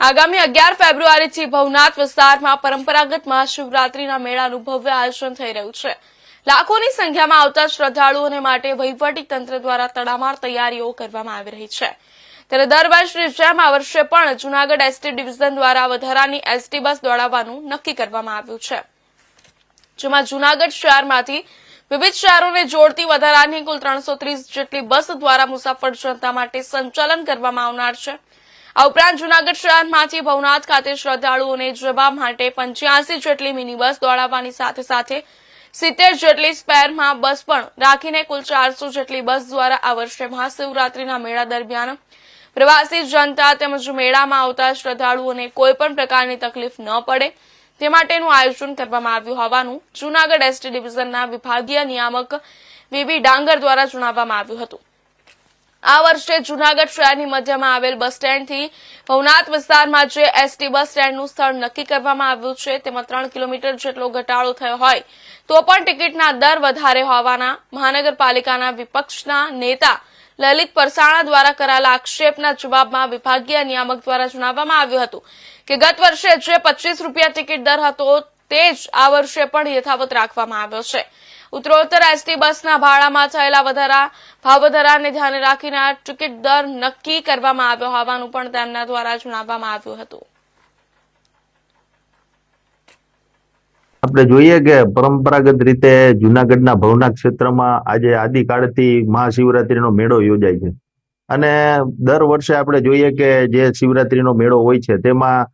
આગામી અગિયાર ફેબ્રુઆરીથી ભવનાથ વિસ્તારમાં પરંપરાગત મહાશિવરાત્રીના મેળાનું ભવ્ય આયોજન થઈ રહ્યું છે. લાખોની સંખ્યામાં આવતા શ્રદ્ધાળુઓને માટે વહીવટી તંત્ર દ્વારા તડામાર તૈયારીઓ કરવામાં આવી રહી છે. ત્યારે દર વર્ષની જેમ આ વર્ષે પણ જૂનાગઢ એસટી ડિવિઝન દ્વારા વધારાની એસટી બસ દોડાવવાનું નક્કી કરવામાં આવ્યું છે. જેમાં જૂનાગઢ શહેરમાંથી વિવિધ શહેરોને જોડતી વધારાની કુલ ત્રણસો જેટલી બસ દ્વારા મુસાફર જનતા માટે સંચાલન કરવામાં આવનાર છે. આ ઉપરાંત જૂનાગઢ શહેરમાંથી ભવનાથ ખાતે શ્રદ્ધાળુઓને જવા માટે પંચ્યાસી જેટલી મિની બસ દોડાવવાની સાથે સાથે સિત્તેર જેટલી સ્પેરમાં બસ પણ રાખીને કુલ ચારસો જેટલી બસ દ્વારા આ વર્ષે મહાશિવરાત્રીના મેળા દરમિયાન પ્રવાસી જનતા તેમજ મેળામાં આવતા શ્રદ્ધાળુઓને કોઈ પણ પ્રકારની તકલીફ ન પડે. તે માટેનું આયોજન કરવામાં આવ્યું હોવાનું જૂનાગઢ એસટી ડિવિઝનના વિભાગીય નિયામક વીબી ડાંગર દ્વારા જણાવવામાં આવ્યું હતું. આ વર્ષે જૂનાગઢ શહેરની મધ્યમાં આવેલ બસ સ્ટેન્ડથી ભવનાથ વિસ્તારમાં જે એસટી બસ સ્ટેન્ડનું સ્થળ નક્કી કરવામાં આવ્યું છે, તેમાં ત્રણ કિલોમીટર જેટલો ઘટાડો થયો હોય, તો પણ ટિકિટના દર વધારે હોવાના મહાનગરપાલિકાના વિપક્ષના નેતા લલિત પરસાણા દ્વારા કરાયેલા આક્ષેપના જવાબમાં વિભાગીય નિયામક દ્વારા જણાવવામાં આવ્યું હતું કે ગત વર્ષે જે પચીસ રૂપિયા ટિકિટ દર હતો, તે જ આ વર્ષે પણ યથાવત રાખવામાં આવ્યો છે. ઉત્તરોત્તર એસટી બસના ભાડામાં થયેલા વધારા ભાવ ધ્યાને રાખીને આ ટિકિટ દર નક્કી કરવામાં આવ્યો હોવાનું પણ તેમના દ્વારા જણાવવામાં આવ્યું હતું. આપણે જોઈએ કે પરંપરાગત રીતે જુનાગઢના ભવનાથ ક્ષેત્રમાં આજે આદિકાળથી મહાશિવરાત્રીનો મેળો યોજાય છે. અને દર વર્ષે આપણે જોઈએ કે જે શિવરાત્રીનો મેળો હોય છે, તેમાં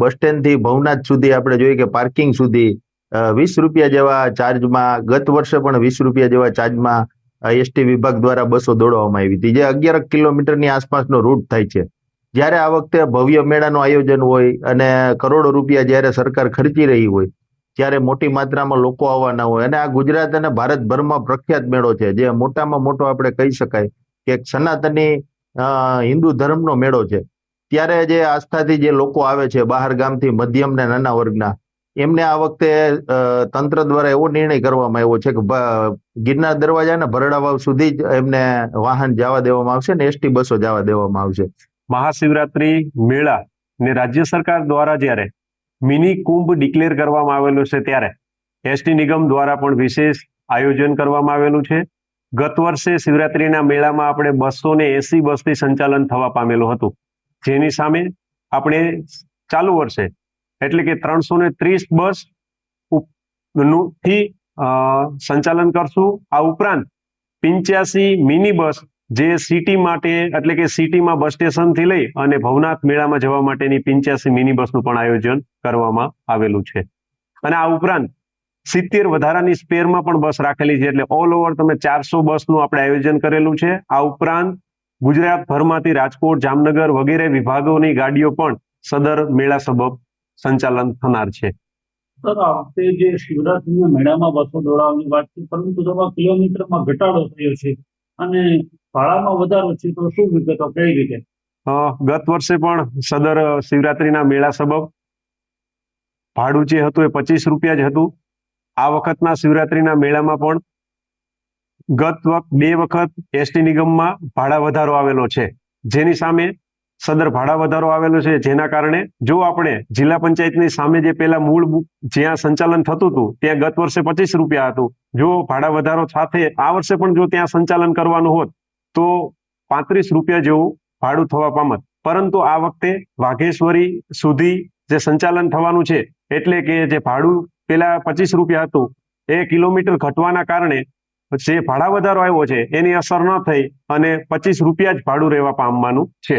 બસ સ્ટેન્ડથી ભવનાથ સુધી આપણે જોઈએ કે પાર્કિંગ સુધી વીસ રૂપિયા જેવા ચાર્જમાં ગત વર્ષે પણ વીસ રૂપિયા જેવા ચાર્જમાં એસટી વિભાગ દ્વારા બસો દોડવામાં આવી હતી. જે અગિયાર કિલોમીટરની આસપાસનો રૂટ થાય છે. જ્યારે આ વખતે ભવ્ય મેળાનું આયોજન હોય અને કરોડો રૂપિયા જ્યારે સરકાર ખર્ચી રહી હોય, ત્યારે મોટી માત્રામાં લોકો આવવાના હોય. અને આ ગુજરાત અને ભારતભરમાં પ્રખ્યાત મેળો છે. જે મોટામાં મોટો આપણે કહી શકાય કે એક સનાતની હિન્દુ ધર્મનો મેળો છે. ત્યારે જે આસ્થાથી જે લોકો આવે છે, બહાર ગામથી મધ્યમ ને નાના વર્ગના એમને આ વખતે તંત્ર દ્વારા એવો નિર્ણય કરવામાં આવ્યો છે કે ગિરનાર દરવાજા ને ભરડા વાવ સુધી જ એમને વાહન જવા દેવામાં આવશે ને એસટી બસો જવા દેવામાં આવશે. મહાશિવરાત્રી મેળા ને રાજ્ય સરકાર દ્વારા જ્યારે મિની કુંભ ડિક્લેર કરવામાં આવેલું છે ત્યારે એસટી નિગમ દ્વારા પણ વિશેષ આયોજન કરવામાં આવેલું છે. ગત વર્ષે શિવરાત્રીના મેળામાં આપણે બસો ને એસી બસથી સંચાલન થવા પામેલું હતું. જેની સામે આપણે ચાલુ વર્ષે એટલે કે ત્રણસો ને ત્રીસ બસથી સંચાલન કરશું. આ ઉપરાંત પિંચ્યાસી મિની બસ જે સિટી માટે, એટલે કે સિટીમાં બસ સ્ટેશનથી લઈ અને ભવનાથ મેળામાં જવા માટેની પિંચ્યાસી મિની બસનું પણ આયોજન કરવામાં આવેલું છે. અને આ ઉપરાંત સિત્તેર વધારાની સ્પેરમાં પણ બસ રાખેલી છે. એટલે ઓલ ઓવર તમે ચારસો બસનું આપણે આયોજન કરેલું છે. આ ઉપરાંત ગુજરાત ભરમાંથી રાજકોટ, જામનગર વગેરે વિભાગોની ગાડીઓ પણ સદર મેળા સબબ સંચાલન થનાર છે. સર આ વખતે જે શિવરાત્રીના મેળામાં બસો દોડાવવાની વાત છે પરંતુ તેમાં કિલોમીટરમાં ઘટાડો થયો છે. અને ભાડામાં વધારો છે તો શું વિગતો કઈ રીતે? ગત વર્ષે પણ સદર શિવરાત્રીના મેળા સબબ ભાડું જે હતું એ પચીસ રૂપિયા જ હતું. આ વખતના શિવરાત્રીના મેળામાં પણ ગત વખત બે વખત એસટી નિગમમાં ભાડા વધારો આવેલો છે. જેની સામે સદર ભાડા વધારો આવેલો છે, જેના કારણે જો આપણે જિલ્લા પંચાયતની સામે જે પેલા મૂળ જ્યાં સંચાલન થતું હતું, ત્યાં ગત વર્ષે પચીસ રૂપિયા હતું. જો ભાડા વધારો સાથે આ વર્ષે પણ જો ત્યાં સંચાલન કરવાનું હોત, તો પાંત્રીસ રૂપિયા જેવું ભાડું થવા પામત. પરંતુ આ વખતે વાઘેશ્વરી સુધી જે સંચાલન થવાનું છે, એટલે કે જે ભાડું પેલા પચીસ રૂપિયા હતું, એ કિલોમીટર ઘટવાના કારણે જે ભાડા વધારો આવ્યો છે, એની અસર ન થઈ અને પચીસ રૂપિયા જ ભાડું રહેવા પામવાનું છે.